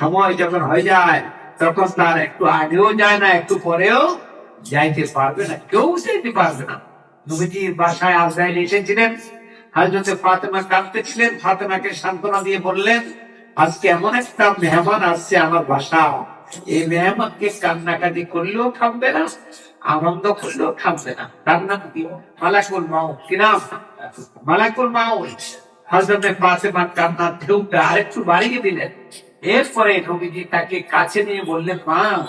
সময় যখন হয়ে যায়, তখন তার একটু আগেও যায় না, একটু পরেও যাইতে পারবে না, কেউ যাইতে পারবে না। নবীজির বাসায় আজরাইল এসেছিলেন হাজরতে ফাতেমা কাঁদতেছিলেন, ফাতেমাকে সান্ত্বনা দিয়ে বললেন, আজকে এমন একটা মেহমান আসছে আমার বাসা এই মেহমানকে কান্নাকাটি করলেও থামবে না, আনন্দ করলেও থামবে না। তার নাম কি? মালাকুল মাউত। কি নাম? মালাকুল মাউত। হজরতে ফাতেমা কান্নার ঢেউটা আরেকটু বাড়িয়ে দিলেন। এরপরে নবীজি তাকে কাছে নিয়ে বললেন, মা,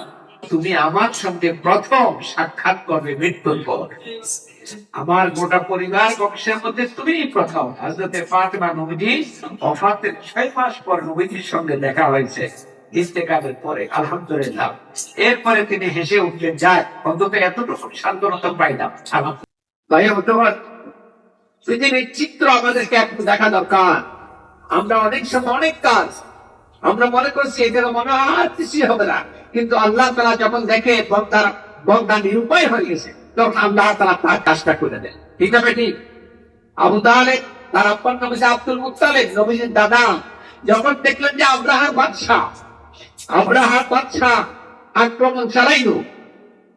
তুমি আমার সঙ্গে প্রথম সাক্ষাৎ করবে মৃত্যুর পর। আমার গোটা পরিবার বংশের মধ্যে তুমি প্রথম। হজরতে ফাতেমা নবীজি অফাতের ছয় মাস পর নবীজির সঙ্গে দেখা হয়েছে। পরে, আলহামদুলিল্লাহ। এরপরে তিনি হেসে উঠলেন, যাক, অন্তত এতটুকু সান্ত্বনা পাইলাম। ভাই হতবাদ পৃথিবীর চিত্র আমাদেরকে একটু দেখা দরকার। আমরা অনেক সময় অনেক কাজ আমরা মনে করছি এদের মনে আর কিছুই হবে না। কিন্তু আল্লাহ তালা যখন দেখে বন্দার বন্দা নিরুপায় হয়ে গেছে, তখন আল্লাহ তালা তার কাজটা করে দেন। ঠিক আছে, ঠিক? আবু তাহলে তার আব্বার নাম আব্দুল মুতালেব নবীজির দাদা। যখন দেখলেন যে আব্রাহার বাদশাহ আব্রাহার বাদশাহ আক্রমণ চালাইল।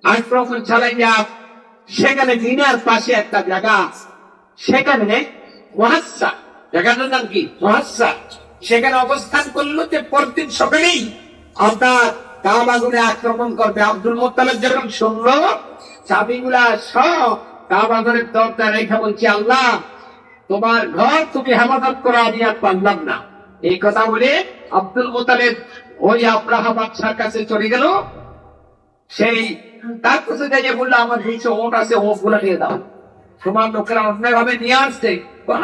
আক্রমণ চালাইয়া সেখানে মিনার পাশে একটা জায়গা সেখানে মহাসা জায়গাটার নাম কি? মহাসা সেখানে অবস্থান করল যে পরদিন সকালেই আপনার কাবাগুনে আক্রমণ করবে আব্দুল মোত্তালেব যখন শুনলো, চাবিগুলা সব কাবাগরের দরজা রেখা বলছি, আল্লাহ, তোমার ঘর তুমি হেফাজত করো, আমি আর পারলাম না। এই কথা বলে আব্দুল মোতালেব ওই আব্রাহা বাদশার কাছে চলে গেল। সেই তার কাছে বলল, আমার নিচে ওট আছে ওটগুলা দিয়ে দাও। তোমার লোকেরা অন্যায় ভাবে নিয়ে আসছে।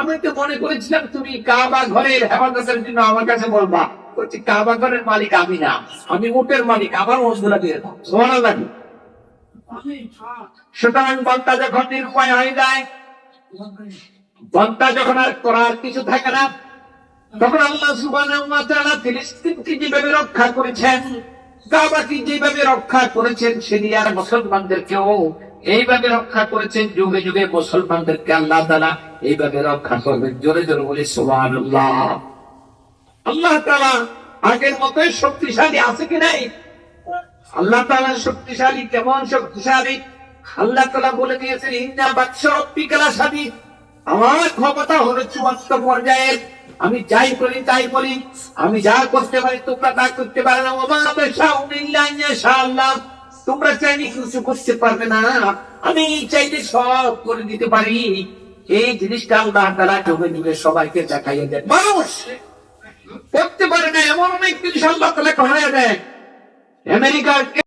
আমি তো মনে করেছিলাম তুমি কাবা ঘরের হেফাজতের জন্য আমার কাছে বলবা। বলছি, কাবা ঘরের মালিক আমি না। আমি উটের মালিক, আমার ওট দিয়ে দাও। সুতরাং বন্তা যখন নিরুপায় হয়ে যায় বন্তা যখন আর করার কিছু থাকে না, তখন আল্লাহ সুবহানাহু ফিলিস্তিনকে যেভাবে রক্ষা করেছেন, কাবাকে যেভাবে রক্ষা করেছেন সিরিয়ার মুসলমানদেরকেও এইভাবে রক্ষা করেছেন যুগে যুগে মুসলমানদেরকে আল্লাহ তাআলা এইভাবে রক্ষা করবেন। জোরে জোরে বলি, সুবহানাল্লাহ। আল্লাহ তাআলা আগের মতোই শক্তিশালী আছে কি নাই? আল্লাহ তাআলা শক্তিশালী, কেমন শক্তিশালী? আল্লাহ তাআলা বলে দিয়েছেন, ইন্না বাদশা রব্বিকালা সাদিদ আমার ক্ষমতা হলো চূড়ান্ত পর্যায়ের। আমি যাই করি, তাই বলি। আমি যা করতে পারি, তোমরা তা করতে পারে না। ওমা আল্লাহ তোমরা চাইলে কিছু করতে পারবে না। আমি চাইলে সব করে দিতে পারি। এই জিনিসটা আল্লাহ তারা যুগে নিবে সবাইকে দেখাইয়ে দেন। মানুষ করতে পারে না, এমন অনেক জিনিস আল্লাহ তালা করাইয়া দেয় আমেরিকার